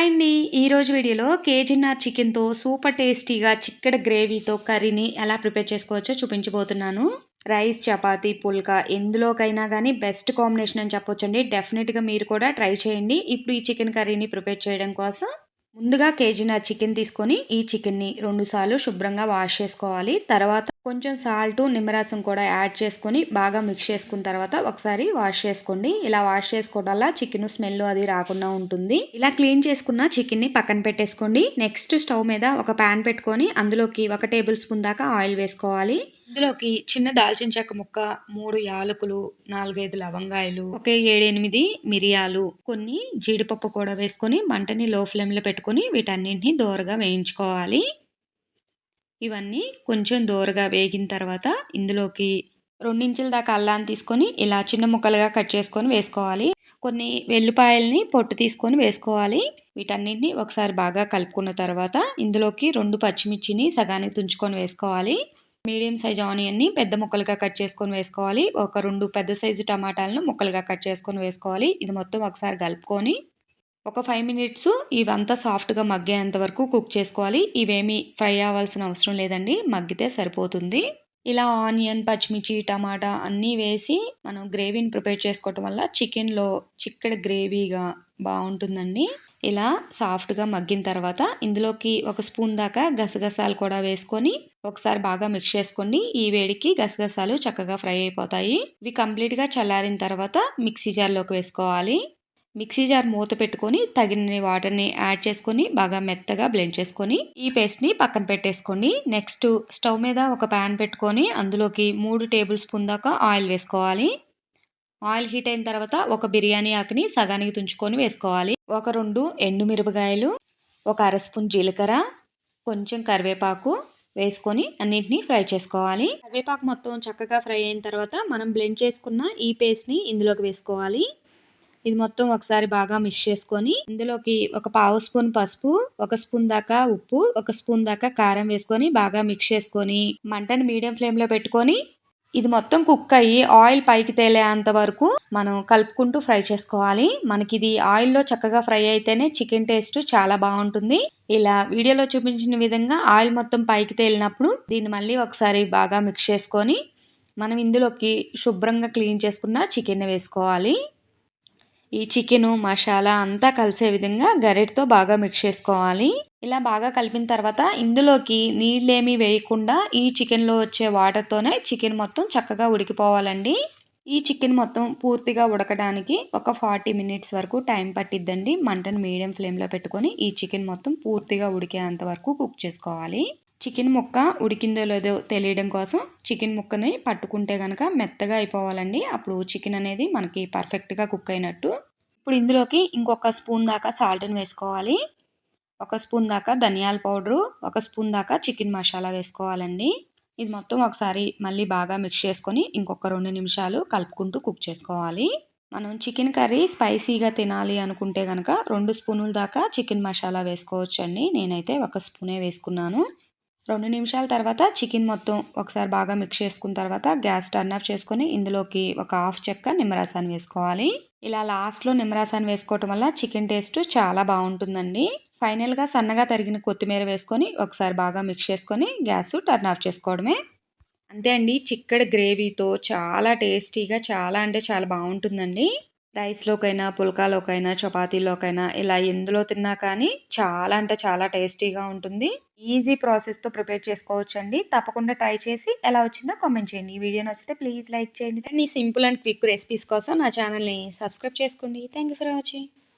Hi అండి ఈరోజు వీడియోలో కేజీన్నర చికెన్తో సూపర్ టేస్టీగా చిక్కడి గ్రేవీతో కర్రీని ఎలా ప్రిపేర్ చేసుకోవచ్చో చూపించబోతున్నాను. రైస్ చపాతీ పుల్కా ఎందులోకైనా కానీ బెస్ట్ కాంబినేషన్ అని చెప్పొచ్చండి. డెఫినెట్గా మీరు కూడా ట్రై చేయండి. ఇప్పుడు ఈ చికెన్ కర్రీని ప్రిపేర్ చేయడం కోసం ముందుగా కేజీన చికెన్ తీసుకొని ఈ చికెన్ని రెండు సార్లు శుభ్రంగా వాష్ చేసుకోవాలి. తర్వాత కొంచెం సాల్ట్ నిమ్మరసం కూడా యాడ్ చేసుకొని బాగా మిక్స్ చేసుకున్న తర్వాత ఒకసారి వాష్ చేసుకోండి. ఇలా వాష్ చేసుకోవడం వల్ల చికెన్ స్మెల్ అది రాకుండా ఉంటుంది. ఇలా క్లీన్ చేసుకున్న చికెన్ని పక్కన పెట్టేసుకోండి. నెక్స్ట్ స్టవ్ మీద ఒక ప్యాన్ పెట్టుకొని అందులోకి ఒక టేబుల్ స్పూన్ దాకా ఆయిల్ వేసుకోవాలి. ఇందులోకి చిన్న దాల్చిన చెక్క ముక్క మూడు యాలకులు నాలుగైదు లవంగాయలు ఒక ఏడెనిమిది మిరియాలు కొన్ని జీడిపప్పు కూడా వేసుకొని మంటని లో ఫ్లేమ్లో పెట్టుకొని వీటన్నింటినీ దోరగా వేయించుకోవాలి. ఇవన్నీ కొంచెం దోరగా వేగిన తర్వాత ఇందులోకి రెండించుల దాకా అల్లాన్ని తీసుకొని ఇలా చిన్న ముక్కలుగా కట్ చేసుకొని వేసుకోవాలి. కొన్ని వెల్లుపాయల్ని పొట్టు తీసుకొని వేసుకోవాలి. వీటన్నింటినీ ఒకసారి బాగా కలుపుకున్న తర్వాత ఇందులోకి రెండు పచ్చిమిర్చిని సగానికి తుంచుకొని వేసుకోవాలి. మీడియం సైజ్ ఆనియన్ని పెద్ద ముక్కలుగా కట్ చేసుకొని వేసుకోవాలి. ఒక రెండు పెద్ద సైజు టమాటాలను ముక్కలుగా కట్ చేసుకొని వేసుకోవాలి. ఇది మొత్తం ఒకసారి కలుపుకొని ఒక ఫైవ్ మినిట్స్ ఇవంతా సాఫ్ట్గా మగ్గేంత వరకు కుక్ చేసుకోవాలి. ఇవేమి ఫ్రై అవ్వాల్సిన అవసరం లేదండి. మగ్గితే సరిపోతుంది. ఇలా ఆనియన్ పచ్చిమిర్చి టమాటా అన్నీ వేసి మనం గ్రేవీని ప్రిపేర్ చేసుకోవటం వల్ల చికెన్లో చిక్కడ గ్రేవీగా బాగుంటుందండి. ఇలా సాఫ్ట్గా మగ్గిన తర్వాత ఇందులోకి ఒక స్పూన్ దాకా గసగసాలు కూడా వేసుకొని ఒకసారి బాగా మిక్స్ చేసుకోండి ఈ వేడికి గసగసాలు చక్కగా ఫ్రై అయిపోతాయి. ఇవి కంప్లీట్గా చల్లారిన తర్వాత మిక్సీ జార్లోకి వేసుకోవాలి. మిక్సీ జార్ మూత పెట్టుకొని తగిన వాటర్ని యాడ్ చేసుకొని బాగా మెత్తగా బ్లెండ్ చేసుకొని ఈ పేస్ట్ని పక్కన పెట్టేసుకోండి. నెక్స్ట్ స్టవ్ మీద ఒక ప్యాన్ పెట్టుకొని అందులోకి మూడు టేబుల్ స్పూన్ దాకా ఆయిల్ వేసుకోవాలి. ఆయిల్ హీట్ అయిన తర్వాత ఒక బిర్యానీ ఆకుని సగానికి తుంచుకొని వేసుకోవాలి. ఒక రెండు ఎండు మిరపకాయలు ఒక అర స్పూన్ జీలకర్ర కొంచెం కరివేపాకు వేసుకొని అన్నింటినీ ఫ్రై చేసుకోవాలి. కరివేపాకు మొత్తం చక్కగా ఫ్రై అయిన తర్వాత మనం బ్లెండ్ చేసుకున్న ఈ పేస్ట్ని ఇందులోకి వేసుకోవాలి. ఇది మొత్తం ఒకసారి బాగా మిక్స్ చేసుకొని ఇందులోకి ఒక పావు స్పూన్ పసుపు ఒక స్పూన్ దాకా ఉప్పు ఒక స్పూన్ దాకా కారం వేసుకొని బాగా మిక్స్ చేసుకొని మంటను మీడియం ఫ్లేమ్లో పెట్టుకొని ఇది మొత్తం కుక్ అయ్యి ఆయిల్ పైకి తేలేంత వరకు మనం కలుపుకుంటూ ఫ్రై చేసుకోవాలి. మనకి ఇది ఆయిల్లో చక్కగా ఫ్రై అయితేనే చికెన్ టేస్ట్ చాలా బాగుంటుంది. ఇలా వీడియోలో చూపించిన విధంగా ఆయిల్ మొత్తం పైకి తేలినప్పుడు దీన్ని మళ్ళీ ఒకసారి బాగా మిక్స్ చేసుకొని మనం ఇందులోకి శుభ్రంగా క్లీన్ చేసుకున్న చికెన్ వేసుకోవాలి. ఈ చికెను మసాలా అంతా కలిసే విధంగా గరిటతో బాగా మిక్స్ చేసుకోవాలి. ఇలా బాగా కలిపిన తర్వాత ఇందులోకి నీళ్ళేమీ వేయకుండా ఈ చికెన్లో వచ్చే వాటర్తోనే చికెన్ మొత్తం చక్కగా ఉడికిపోవాలండి. ఈ చికెన్ మొత్తం పూర్తిగా ఉడకడానికి ఒక ఫార్టీ మినిట్స్ వరకు టైం పట్టిద్దండి. మంటను మీడియం ఫ్లేమ్లో పెట్టుకొని ఈ చికెన్ మొత్తం పూర్తిగా ఉడికేంత వరకు కుక్ చేసుకోవాలి. చికెన్ ముక్క ఉడికిందో లేదో తెలియడం కోసం చికెన్ ముక్కని పట్టుకుంటే కనుక మెత్తగా అయిపోవాలండి. అప్పుడు చికెన్ అనేది మనకి పర్ఫెక్ట్గా కుక్ అయినట్టు. ఇప్పుడు ఇందులోకి ఇంకొక స్పూన్ దాకా సాల్ట్ని వేసుకోవాలి. ఒక స్పూన్ దాకా ధనియాల పౌడరు ఒక స్పూన్ దాకా చికెన్ మసాలా వేసుకోవాలండి. ఇది మొత్తం ఒకసారి మళ్ళీ బాగా మిక్స్ చేసుకొని ఇంకొక రెండు నిమిషాలు కలుపుకుంటూ కుక్ చేసుకోవాలి. మనం చికెన్ కర్రీ స్పైసీగా తినాలి అనుకుంటే కనుక రెండు స్పూనుల దాకా చికెన్ మసాలా వేసుకోవచ్చండి. నేనైతే ఒక స్పూనే వేసుకున్నాను. రెండు నిమిషాల తర్వాత చికెన్ మొత్తం ఒకసారి బాగా మిక్స్ చేసుకున్న తర్వాత గ్యాస్ టర్న్ ఆఫ్ చేసుకొని ఇందులోకి ఒక హాఫ్ చెక్క నిమ్మరసాన్ని వేసుకోవాలి. ఇలా లాస్ట్లో నిమ్మరసాన్ని వేసుకోవటం వల్ల చికెన్ టేస్ట్ చాలా బాగుంటుందండి. ఫైనల్గా సన్నగా తరిగిన కొత్తిమీర వేసుకొని ఒకసారి బాగా మిక్స్ చేసుకొని గ్యాస్ టర్న్ ఆఫ్ చేసుకోవడమే. అంతే అండి చిక్కడి గ్రేవీతో చాలా టేస్టీగా చాలా అంటే చాలా బాగుంటుందండి. రైస్లోకైనా పుల్కాలోకైనా చపాతీలోకైనా ఇలా ఎందులో తిన్నా కానీ చాలా అంటే చాలా టేస్టీగా ఉంటుంది. ఈజీ ప్రాసెస్తో ప్రిపేర్ చేసుకోవచ్చండి. తప్పకుండా ట్రై చేసి ఎలా వచ్చిందో కామెంట్ చేయండి. ఈ వీడియో నచ్చితే ప్లీజ్ లైక్ చేయండి. నీ సింపుల్ అండ్ క్విక్ రెసిపీస్ కోసం నా ఛానల్ని సబ్స్క్రైబ్ చేసుకోండి. Thank you for watching.